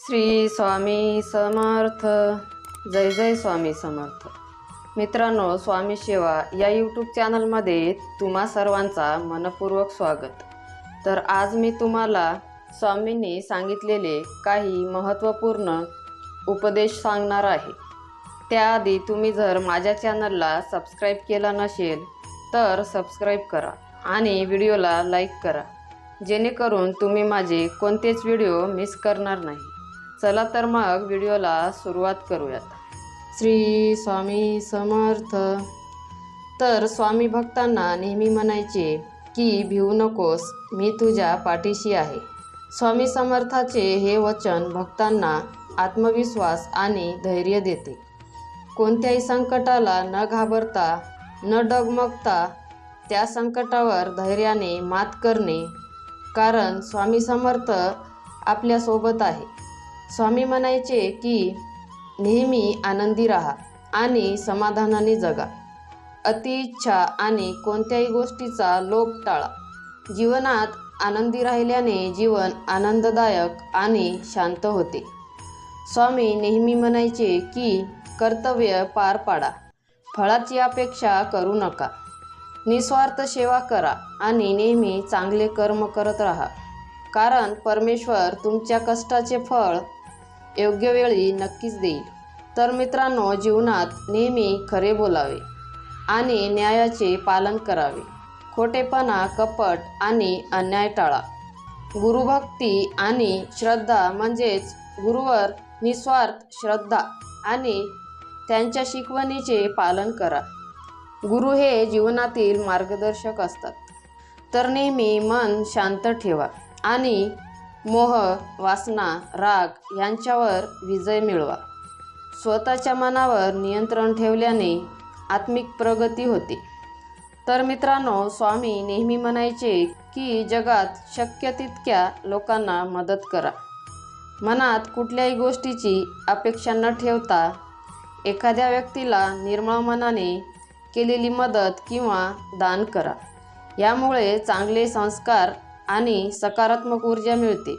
श्री स्वामी समर्थ. जय जय स्वामी समर्थ. मित्रांनो स्वामी सेवा या यूट्यूब चॅनलमध्ये तुम्हा सर्वांचा मनपूर्वक स्वागत. तर आज मी तुम्हाला स्वामींनी सांगितलेले काही महत्त्वपूर्ण उपदेश सांगणार आहे. त्याआधी तुम्ही जर माझ्या चॅनलला सबस्क्राईब केला नसेल तर सबस्क्राईब करा आणि व्हिडिओला लाईक करा. जेणेकरून तुम्ही माझे कोणतेच व्हिडिओ मिस करणार नाही. चला तर मग व्हिडिओला सुरुवात करूयात. श्री स्वामी समर्थ. तर स्वामी भक्तांना नेहमी म्हणायचे की भिवू नकोस मी तुझ्या पाठीशी आहे. स्वामी समर्थाचे हे वचन भक्तांना आत्मविश्वास आणि धैर्य देते. कोणत्याही संकटाला न घाबरता न डगमगता त्या संकटावर धैर्याने मात करणे कारण स्वामी समर्थ आपल्यासोबत आहे. स्वामी म्हणायचे की नेहमी आनंदी राहा आणि समाधानाने जगा. अतिइच्छा आणि कोणत्याही गोष्टीचा लोभ टाळा. जीवनात आनंदी राहिल्याने जीवन आनंददायक आणि शांत होते. स्वामी नेहमी म्हणायचे की कर्तव्य पार पाडा. फळाची अपेक्षा करू नका. निस्वार्थ सेवा करा आणि नेहमी चांगले कर्म करत राहा. कारण परमेश्वर तुमच्या कष्टाचे फळ योग्य वेळी नक्कीच देईल. तर मित्रांनो जीवनात नेहमी खरे बोलावे आणि न्यायाचे पालन करावे. खोटेपणा कपट आणि अन्याय टाळा. गुरुभक्ती आणि श्रद्धा म्हणजेच गुरुवर निस्वार्थ श्रद्धा आणि त्यांच्या शिकवणीचे पालन करा. गुरु हे जीवनातील मार्गदर्शक असतात. तर नेहमी मन शांत ठेवा आणि मोह वासना राग यांच्यावर विजय मिळवा. स्वतःच्या मनावर नियंत्रण ठेवल्याने आत्मिक प्रगती होते. तर मित्रांनो स्वामी नेहमी म्हणायचे की जगात शक्य तितक्या लोकांना मदत करा. मनात कुठल्याही गोष्टीची अपेक्षा न ठेवता एखाद्या व्यक्तीला निर्मळ मनाने केलेली मदत किंवा दान करा. यामुळे चांगले संस्कार आणि सकारात्मक ऊर्जा मिळते.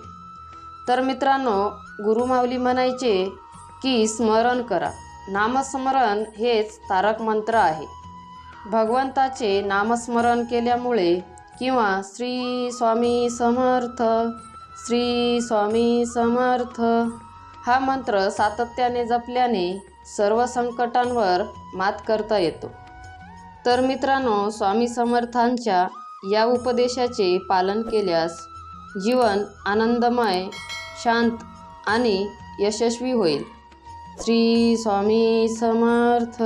तर मित्रांनो गुरुमाऊली म्हणायचे की स्मरण करा. नामस्मरण हेच तारक मंत्र आहे. भगवंताचे नामस्मरण केल्यामुळे किंवा श्री स्वामी समर्थ श्री स्वामी समर्थ हा मंत्र सातत्याने जपल्याने सर्व संकटांवर मात करता येतो. तर मित्रांनो स्वामी समर्थांच्या या उपदेशाचे पालन केल्यास जीवन आनंदमय शांत आणि यशस्वी होईल. श्री स्वामी समर्थ.